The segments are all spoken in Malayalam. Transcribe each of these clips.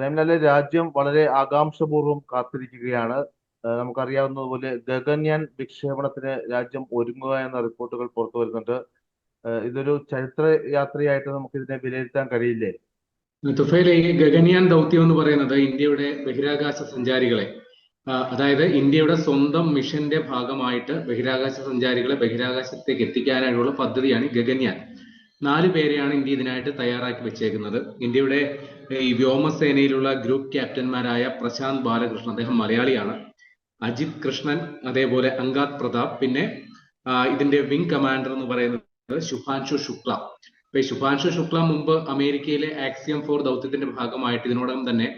പ്രേംലാലെ രാജ്യം വളരെ ആകാംക്ഷപൂർവം കാത്തിരിക്കുകയാണ്. നമുക്കറിയാവുന്നതുപോലെ ഗഗൻയാൻ വിക്ഷേപണത്തിന് രാജ്യം ഒരുങ്ങുക എന്ന റിപ്പോർട്ടുകൾ പുറത്തു വരുന്നുണ്ട്. ഇതൊരു ചരിത്ര യാത്രയായിട്ട് നമുക്ക് ഇതിനെ വിലയിരുത്താൻ കഴിയില്ലേ? തുഫയിലെ ഈ ഗഗൻയാൻ ദൗത്യം എന്ന് പറയുന്നത് ഇന്ത്യയുടെ ബഹിരാകാശ സഞ്ചാരികളെ അതായത് ഇന്ത്യയുടെ സ്വന്തം മിഷന്റെ ഭാഗമായിട്ട് ബഹിരാകാശ സഞ്ചാരികളെ ബഹിരാകാശത്തേക്ക് എത്തിക്കാനായിട്ടുള്ള പദ്ധതിയാണ് ഗഗൻയാൻ. നാല് പേരെയാണ് ഇന്ത്യ ഇതിനായിട്ട് തയ്യാറാക്കി വെച്ചേക്കുന്നത്. ഇന്ത്യയുടെ ഈ വ്യോമസേനയിലുള്ള ഗ്രൂപ്പ് ക്യാപ്റ്റന്മാരായ പ്രശാന്ത് ബാലകൃഷ്ണൻ അദ്ദേഹം മലയാളിയാണ്. അജിത് കൃഷ്ണൻ അതേപോലെ അങ്കാത് പ്രതാപ് പിന്നെ ഇതിന്റെ വിംഗ് കമാൻഡർ എന്ന് പറയുന്നത് ശുഭാൻഷു ശുക്ല. ഇപ്പൊ ശുഭാൻഷു ശുക്ല മുമ്പ് അമേരിക്കയിലെ ആക്സിയം ഫോർ ദൗത്യത്തിന്റെ ഭാഗമായിട്ട് ഇതിനോടകം തന്നെ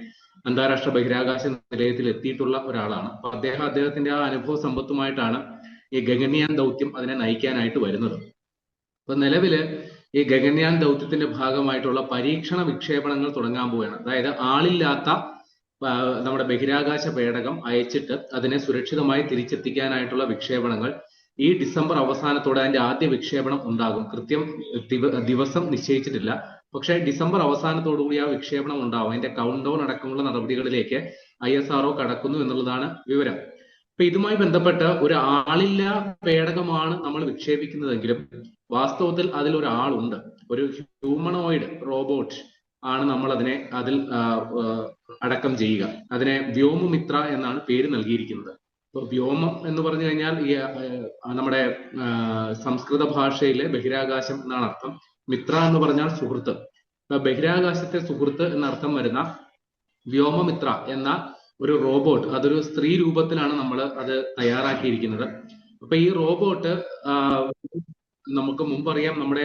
അന്താരാഷ്ട്ര ബഹിരാകാശ നിലയത്തിൽ എത്തിയിട്ടുള്ള ഒരാളാണ്. അപ്പൊ അദ്ദേഹം അദ്ദേഹത്തിന്റെ ആ അനുഭവ സമ്പത്തുമായിട്ടാണ് ഈ ഗഗനിയാൻ ദൗത്യം അതിനെ നയിക്കാനായിട്ട് വരുന്നത്. അപ്പൊ നിലവിൽ ഈ ഗഗൻയാൻ ദൗത്യത്തിന്റെ ഭാഗമായിട്ടുള്ള പരീക്ഷണ വിക്ഷേപണങ്ങൾ തുടങ്ങാൻ പോവുകയാണ്. അതായത് ആളില്ലാത്ത നമ്മുടെ ബഹിരാകാശ പേടകം അയച്ചിട്ട് അതിനെ സുരക്ഷിതമായി തിരിച്ചെത്തിക്കാനായിട്ടുള്ള വിക്ഷേപണങ്ങൾ ഈ ഡിസംബർ അവസാനത്തോടെ അതിന്റെ ആദ്യ വിക്ഷേപണം ഉണ്ടാകും. കൃത്യം ദിവസം നിശ്ചയിച്ചിട്ടില്ല. പക്ഷേ ഡിസംബർ അവസാനത്തോടുകൂടി ആ വിക്ഷേപണം ഉണ്ടാവും. അതിന്റെ കൗണ്ട് ഡൗൺ അടക്കമുള്ള നടപടികളിലേക്ക് ഐ എസ് കടക്കുന്നു എന്നുള്ളതാണ് വിവരം. അപ്പൊ ഇതുമായി ബന്ധപ്പെട്ട് ഒരു ആളില്ല പേടകമാണ് നമ്മൾ വിക്ഷേപിക്കുന്നതെങ്കിലും വാസ്തവത്തിൽ അതിൽ ഒരു ആളുണ്ട് ഒരു ഹ്യൂമണോയിഡ് റോബോട്ട് ആണ് നമ്മൾ അതിനെ അതിൽ അടക്കം ചെയ്യുക. അതിനെ വ്യോമമിത്ര എന്നാണ് പേര് നൽകിയിരിക്കുന്നത്. ഇപ്പൊ വ്യോമം എന്ന് പറഞ്ഞു കഴിഞ്ഞാൽ ഈ നമ്മുടെ സംസ്കൃത ഭാഷയിലെ ബഹിരാകാശം എന്നാണ് അർത്ഥം. മിത്ര എന്ന് പറഞ്ഞാൽ സുഹൃത്ത്. ബഹിരാകാശത്തെ സുഹൃത്ത് എന്നർത്ഥം വരുന്ന വ്യോമമിത്ര എന്ന ഒരു റോബോട്ട് അതൊരു സ്ത്രീ രൂപത്തിലാണ് നമ്മൾ അത് തയ്യാറാക്കിയിരിക്കുന്നത്. അപ്പൊ ഈ റോബോട്ട് നമുക്ക് മുമ്പറിയാം നമ്മുടെ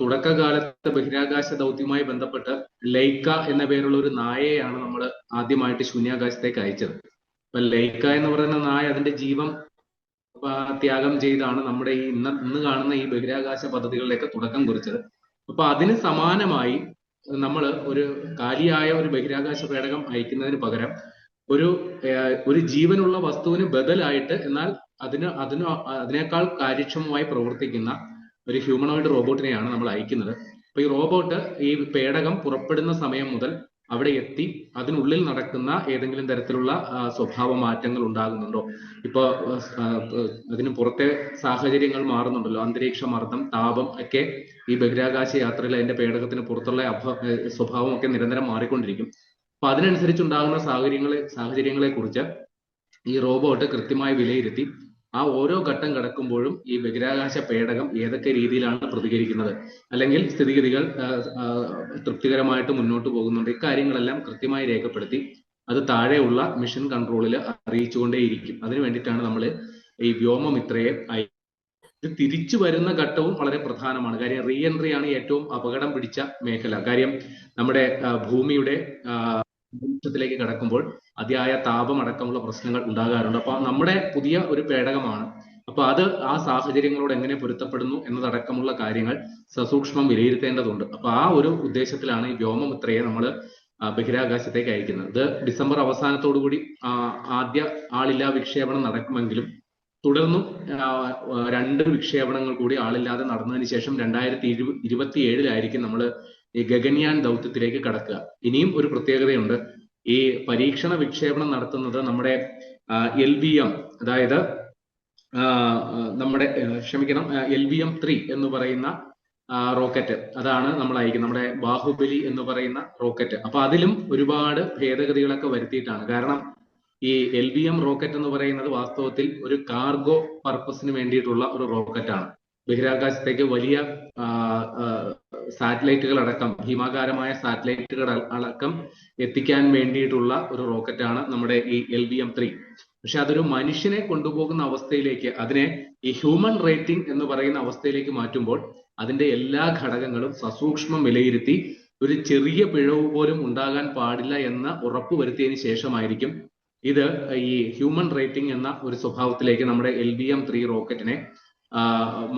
തുടക്കകാലത്ത് ബഹിരാകാശ ദൗത്യവുമായി ബന്ധപ്പെട്ട് ലൈക്ക എന്ന പേരുള്ള ഒരു നായയാണ് നമ്മൾ ആദ്യമായിട്ട് ശൂന്യാകാശത്തേക്ക് അയച്ചത്. അപ്പൊ ലൈക്ക എന്ന് പറയുന്ന നായ അതിന്റെ ജീവൻ ത്യാഗം ചെയ്താണ് നമ്മുടെ ഈ ഇന്ന് ഇന്ന് കാണുന്ന ഈ ബഹിരാകാശ പദ്ധതികളിലേക്ക് തുടക്കം കുറിച്ചത്. അപ്പൊ അതിന് സമാനമായി നമ്മൾ ഒരു കാലിയായ ഒരു ബഹിരാകാശ പേടകം അയക്കുന്നതിന് പകരം ഒരു ഒരു ജീവനുള്ള വസ്തുവിന് ബദലായിട്ട് എന്നാൽ അതിന് അതിന് അതിനേക്കാൾ കാര്യക്ഷമമായി പ്രവർത്തിക്കുന്ന ഒരു ഹ്യൂമനോയിഡ് റോബോട്ടിനെയാണ് നമ്മൾ അയക്കുന്നത്. അപ്പൊ ഈ റോബോട്ട് ഈ പേടകം പുറപ്പെടുന്ന സമയം മുതൽ അവിടെ എത്തി അതിനുള്ളിൽ നടക്കുന്ന ഏതെങ്കിലും തരത്തിലുള്ള സ്വഭാവ മാറ്റങ്ങൾ ഉണ്ടാകുന്നുണ്ടോ? ഇപ്പൊ അതിന് പുറത്തെ സാഹചര്യങ്ങൾ മാറുന്നുണ്ടല്ലോ. അന്തരീക്ഷ മർദ്ദം താപം ഒക്കെ ഈ ബഹിരാകാശ യാത്രയിൽ അതിന്റെ പേടകത്തിന് പുറത്തുള്ള സ്വഭാവം ഒക്കെ നിരന്തരം മാറിക്കൊണ്ടിരിക്കും. അപ്പൊ അതിനനുസരിച്ചുണ്ടാകുന്ന സാഹചര്യങ്ങളെ സാഹചര്യങ്ങളെ കുറിച്ച് ഈ റോബോട്ട് കൃത്യമായി വിലയിരുത്തി ആ ഓരോ ഘട്ടം കടക്കുമ്പോഴും ഈ ബഹിരാകാശ പേടകം ഏതൊക്കെ രീതിയിലാണ് പ്രതികരിക്കുന്നത്? അല്ലെങ്കിൽ സ്ഥിതിഗതികൾ തൃപ്തികരമായിട്ട് മുന്നോട്ട് പോകുന്നുണ്ട്. ഇക്കാര്യങ്ങളെല്ലാം കൃത്യമായി രേഖപ്പെടുത്തി അത് താഴെയുള്ള മിഷൻ കൺട്രോളിൽ അറിയിച്ചുകൊണ്ടേയിരിക്കും. അതിനു വേണ്ടിയിട്ടാണ് നമ്മൾ ഈ വ്യോമമിത്രയെ ഇത് തിരിച്ചു വരുന്ന ഘട്ടവും വളരെ പ്രധാനമാണ്. കാര്യം റീ എൻട്രി ആണ് ഏറ്റവും അപകടം പിടിച്ച മേഖല. കാര്യം നമ്മുടെ ഭൂമിയുടെ അന്തരീക്ഷത്തിലേക്ക് കടക്കുമ്പോൾ അതിയായ താപം അടക്കമുള്ള പ്രശ്നങ്ങൾ ഉണ്ടാകാറുണ്ട്. അപ്പൊ നമ്മുടെ പുതിയ ഒരു പേടകമാണ്. അപ്പൊ അത് ആ സാഹചര്യങ്ങളോട് എങ്ങനെ പൊരുത്തപ്പെടുന്നു എന്നതടക്കമുള്ള കാര്യങ്ങൾ സസൂക്ഷ്മം വിലയിരുത്തേണ്ടതുണ്ട്. അപ്പൊ ആ ഒരു ഉദ്ദേശത്തിലാണ് ഈ വ്യോമമിത്രയെ നമ്മൾ ബഹിരാകാശത്തേക്ക് അയക്കുന്നത്. ഇത് ഡിസംബർ അവസാനത്തോടു കൂടി ആദ്യ ആളില്ലാ വിക്ഷേപണം നടക്കുമെങ്കിലും തുടർന്നും രണ്ട് വിക്ഷേപണങ്ങൾ കൂടി ആളില്ലാതെ നടന്നതിന് ശേഷം രണ്ടായിരത്തി ഇരു ഇരുപത്തി ഏഴിലായിരിക്കും നമ്മൾ ഈ ഗഗൻയാൻ ദൗത്യത്തിലേക്ക് കടക്കുക. ഇനിയും ഒരു പ്രത്യേകതയുണ്ട്. ഈ പരീക്ഷണ വിക്ഷേപണം നടത്തുന്നത് നമ്മുടെ എൽ വി എം അതായത് നമ്മുടെ ക്ഷമിക്കണം എൽ വി എം ത്രീ എന്ന് പറയുന്ന റോക്കറ്റ്. അതാണ് നമ്മൾ അയക്കുന്നത്. നമ്മുടെ ബാഹുബലി എന്ന് പറയുന്ന റോക്കറ്റ്. അപ്പൊ അതിലും ഒരുപാട് ഭേദഗതികളൊക്കെ വരുത്തിയിട്ടാണ്. കാരണം ഈ എൽ വി എം റോക്കറ്റ് എന്ന് പറയുന്നത് വാസ്തവത്തിൽ ഒരു കാർഗോ പർപ്പസിന് വേണ്ടിയിട്ടുള്ള ഒരു റോക്കറ്റാണ്. ബഹിരാകാശത്തേക്ക് വലിയ സാറ്റലൈറ്റുകൾ അടക്കം ഭീമാകാരമായ സാറ്റലൈറ്റുകൾ അടക്കം എത്തിക്കാൻ വേണ്ടിയിട്ടുള്ള ഒരു റോക്കറ്റാണ് നമ്മുടെ ഈ എൽ വി എം ത്രീ. പക്ഷെ അതൊരു മനുഷ്യനെ കൊണ്ടുപോകുന്ന അവസ്ഥയിലേക്ക് അതിനെ ഈ ഹ്യൂമൻ റേറ്റിംഗ് എന്ന് പറയുന്ന അവസ്ഥയിലേക്ക് മാറ്റുമ്പോൾ അതിന്റെ എല്ലാ ഘടകങ്ങളും സസൂക്ഷ്മം വിലയിരുത്തി ഒരു ചെറിയ പിഴവ് പോലും ഉണ്ടാകാൻ പാടില്ല എന്ന് ഉറപ്പുവരുത്തിയതിനു ശേഷമായിരിക്കും ഇത് ഈ ഹ്യൂമൻ റേറ്റിംഗ് എന്ന ഒരു സ്വഭാവത്തിലേക്ക് നമ്മുടെ എൽ ബി എം ത്രീ റോക്കറ്റിനെ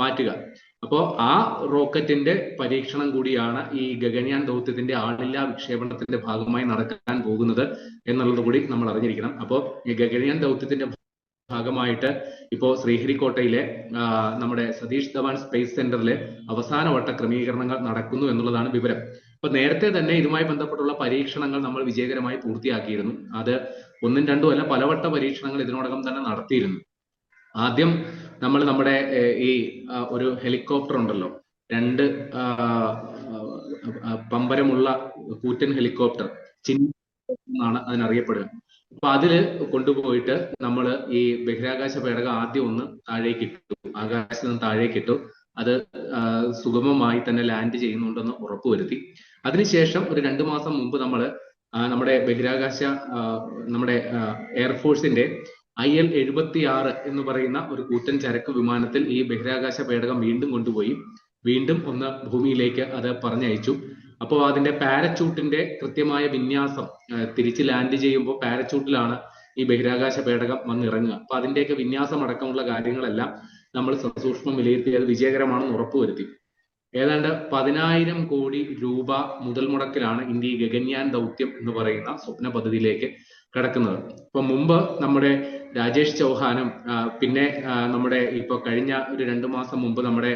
മാറ്റുക. അപ്പോ ആ റോക്കറ്റിന്റെ പരീക്ഷണം കൂടിയാണ് ഈ ഗഗൻയാൻ ദൗത്യത്തിന്റെ ആളില്ലാ വിക്ഷേപണത്തിന്റെ ഭാഗമായി നടക്കാൻ പോകുന്നത് എന്നുള്ളത് കൂടി നമ്മൾ അറിഞ്ഞിരിക്കണം. അപ്പോൾ ഈ ഗഗൻയാൻ ദൗത്യത്തിന്റെ ഭാഗമായിട്ട് ഇപ്പോ ശ്രീഹരിക്കോട്ടയിലെ നമ്മുടെ സതീഷ് ധവാൻ സ്പേസ് സെന്ററിലെ അവസാനവട്ട ക്രമീകരണങ്ങൾ നടക്കുന്നു എന്നുള്ളതാണ് വിവരം. അപ്പൊ നേരത്തെ തന്നെ ഇതുമായി ബന്ധപ്പെട്ടുള്ള പരീക്ഷണങ്ങൾ നമ്മൾ വിജയകരമായി പൂർത്തിയാക്കിയിരുന്നു. അത് ഒന്നും രണ്ടും അല്ല പലവട്ട പരീക്ഷണങ്ങൾ ഇതിനോടകം തന്നെ നടത്തിയിരുന്നു. ആദ്യം നമ്മൾ നമ്മുടെ ഈ ഒരു ഹെലികോപ്റ്റർ ഉണ്ടല്ലോ. രണ്ട് പമ്പരമുള്ള കൂറ്റൻ ഹെലികോപ്റ്റർ. ചിന്ന എന്നാണ് അതിനറിയപ്പെടുക. അപ്പൊ അതിൽ കൊണ്ടുപോയിട്ട് നമ്മൾ ഈ ബഹിരാകാശ പേടകം ആദ്യം ഒന്ന് താഴേക്ക് ഇട്ടു. ആകാശത്ത് നിന്ന് താഴേക്ക് ഇട്ടു. അത് സുഗമമായി തന്നെ ലാൻഡ് ചെയ്യുന്നുണ്ടെന്ന് ഉറപ്പുവരുത്തി. അതിനുശേഷം ഒരു രണ്ടു മാസം മുമ്പ് നമ്മൾ നമ്മുടെ ബഹിരാകാശ നമ്മുടെ എയർഫോഴ്സിന്റെ ഐ എൽ എഴുപത്തി ആറ് എന്ന് പറയുന്ന ഒരു കൂറ്റൻ ചരക്ക് വിമാനത്തിൽ ഈ ബഹിരാകാശ പേടകം വീണ്ടും കൊണ്ടുപോയി. വീണ്ടും ഒന്ന് ഭൂമിയിലേക്ക് അത് പറഞ്ഞയച്ചു. അപ്പോൾ അതിന്റെ പാരച്യൂട്ടിന്റെ കൃത്യമായ വിന്യാസം തിരിച്ച് ലാൻഡ് ചെയ്യുമ്പോൾ പാരച്യൂട്ടിലാണ് ഈ ബഹിരാകാശ പേടകം വന്നിറങ്ങുക. അപ്പൊ അതിന്റെയൊക്കെ വിന്യാസം അടക്കമുള്ള കാര്യങ്ങളെല്ലാം നമ്മൾ സസൂക്ഷ്മം വിലയിരുത്തി അത് വിജയകരമാണെന്ന് ഉറപ്പുവരുത്തി. ഏതാണ്ട് പതിനായിരം കോടി രൂപ മുതൽ മുടക്കിലാണ് ഇന്ത്യ ഗഗൻയാൻ ദൗത്യം എന്ന് പറയുന്ന സ്വപ്ന പദ്ധതിയിലേക്ക് കടക്കുന്നത്. ഇപ്പൊ മുമ്പ് നമ്മുടെ രാജേഷ് ചൗഹാനും പിന്നെ നമ്മുടെ ഇപ്പൊ കഴിഞ്ഞ ഒരു രണ്ടു മാസം മുമ്പ് നമ്മുടെ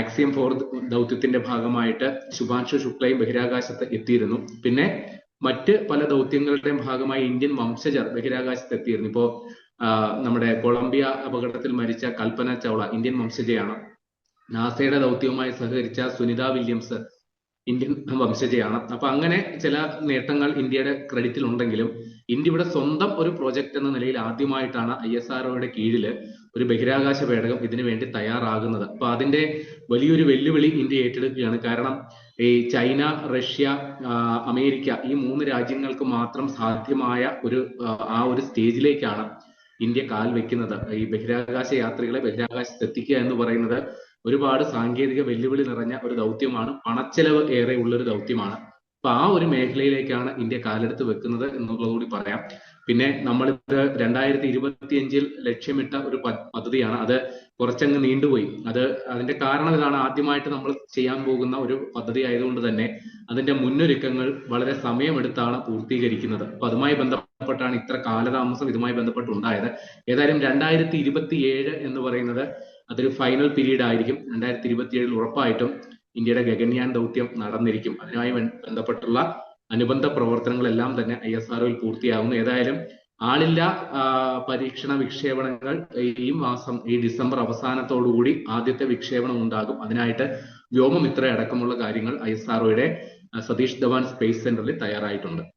ആക്സിയം ഫോർ ദൗത്യത്തിന്റെ ഭാഗമായിട്ട് ശുഭാംശു ശുക്ലയും ബഹിരാകാശത്ത് എത്തിയിരുന്നു. പിന്നെ മറ്റ് പല ദൗത്യങ്ങളുടെയും ഭാഗമായി ഇന്ത്യൻ വംശജർ ബഹിരാകാശത്ത് എത്തിയിരുന്നു. ഇപ്പോ നമ്മുടെ കൊളംബിയ അപകടത്തിൽ മരിച്ച കൽപ്പന ചൗള ഇന്ത്യൻ വംശജയാണ്. നാസയുടെ ദൗത്യവുമായി സഹകരിച്ച സുനിത വില്യംസ് ഇന്ത്യൻ വംശജയാണ്. അപ്പൊ അങ്ങനെ ചില നേട്ടങ്ങൾ ഇന്ത്യയുടെ ക്രെഡിറ്റിൽ ഉണ്ടെങ്കിലും ഇന്ത്യയുടെ സ്വന്തം ഒരു പ്രോജക്റ്റ് എന്ന നിലയിൽ ആദ്യമായിട്ടാണ് ഐ എസ് ആർഒയുടെ കീഴിൽ ഒരു ബഹിരാകാശ പേടകം ഇതിനു വേണ്ടി തയ്യാറാകുന്നത്. അപ്പൊ അതിന്റെ വലിയൊരു വെല്ലുവിളി ഇന്ത്യ ഏറ്റെടുക്കുകയാണ്. കാരണം ഈ ചൈന റഷ്യ അമേരിക്ക ഈ മൂന്ന് രാജ്യങ്ങൾക്ക് മാത്രം സാധ്യമായ ഒരു ആ, ഒരു സ്റ്റേജിലേക്കാണ് ഇന്ത്യ കാൽ വെക്കുന്നത്. ഈ ബഹിരാകാശ യാത്രികളെ ബഹിരാകാശത്ത് എത്തിക്കുക എന്ന് പറയുന്നത് ഒരുപാട് സാങ്കേതിക വെല്ലുവിളി നിറഞ്ഞ ഒരു ദൗത്യമാണ്. പണച്ചെലവ് ഏറെ ഉള്ള ഒരു ദൗത്യമാണ്. അപ്പൊ ആ ഒരു മേഖലയിലേക്കാണ് ഇന്ത്യ കാലെടുത്ത് വെക്കുന്നത് എന്നുള്ളത് കൂടി പറയാം. പിന്നെ നമ്മളിത് രണ്ടായിരത്തി ഇരുപത്തിയഞ്ചിൽ ലക്ഷ്യമിട്ട ഒരു പദ്ധതിയാണ്. അത് കുറച്ചങ്ങ് നീണ്ടുപോയി. അത് അതിന്റെ കാരണം ഇതാണ് ആദ്യമായിട്ട് നമ്മൾ ചെയ്യാൻ പോകുന്ന ഒരു പദ്ധതി ആയതുകൊണ്ട് തന്നെ അതിന്റെ മുന്നൊരുക്കങ്ങൾ വളരെ സമയമെടുത്താണ് പൂർത്തീകരിക്കുന്നത്. അപ്പൊ അതുമായി ബന്ധപ്പെട്ടാണ് ഇത്ര കാലതാമസം ഇതുമായി ബന്ധപ്പെട്ട് ഉണ്ടായത് ഏതായാലും രണ്ടായിരത്തി ഇരുപത്തി ഏഴ് എന്ന് പറയുന്നത് അതൊരു ഫൈനൽ പീരീഡ് ആയിരിക്കും രണ്ടായിരത്തി ഇരുപത്തി ഏഴിൽ ഉറപ്പായിട്ടും ഇന്ത്യയുടെ ഗഗൻയാൻ ദൗത്യം നടന്നിരിക്കും. അതിനുമായി ബന്ധ- ബന്ധപ്പെട്ടുള്ള അനുബന്ധ പ്രവർത്തനങ്ങളെല്ലാം തന്നെ ഐ എസ് ആർഒയിൽ പൂർത്തിയാകുന്നു ഏതായാലും ആളില്ല പരീക്ഷണ വിക്ഷേപണങ്ങൾ ഈ മാസം ഈ ഡിസംബർ അവസാനത്തോടുകൂടി ആദ്യത്തെ വിക്ഷേപണം ഉണ്ടാകും. അതിനായിട്ട് വ്യോമമിത്ര അടക്കമുള്ള കാര്യങ്ങൾ ഐ എസ് ആർഒയുടെ സതീഷ് ധവാൻ സ്പേസ് സെന്ററിൽ തയ്യാറായിട്ടുണ്ട്.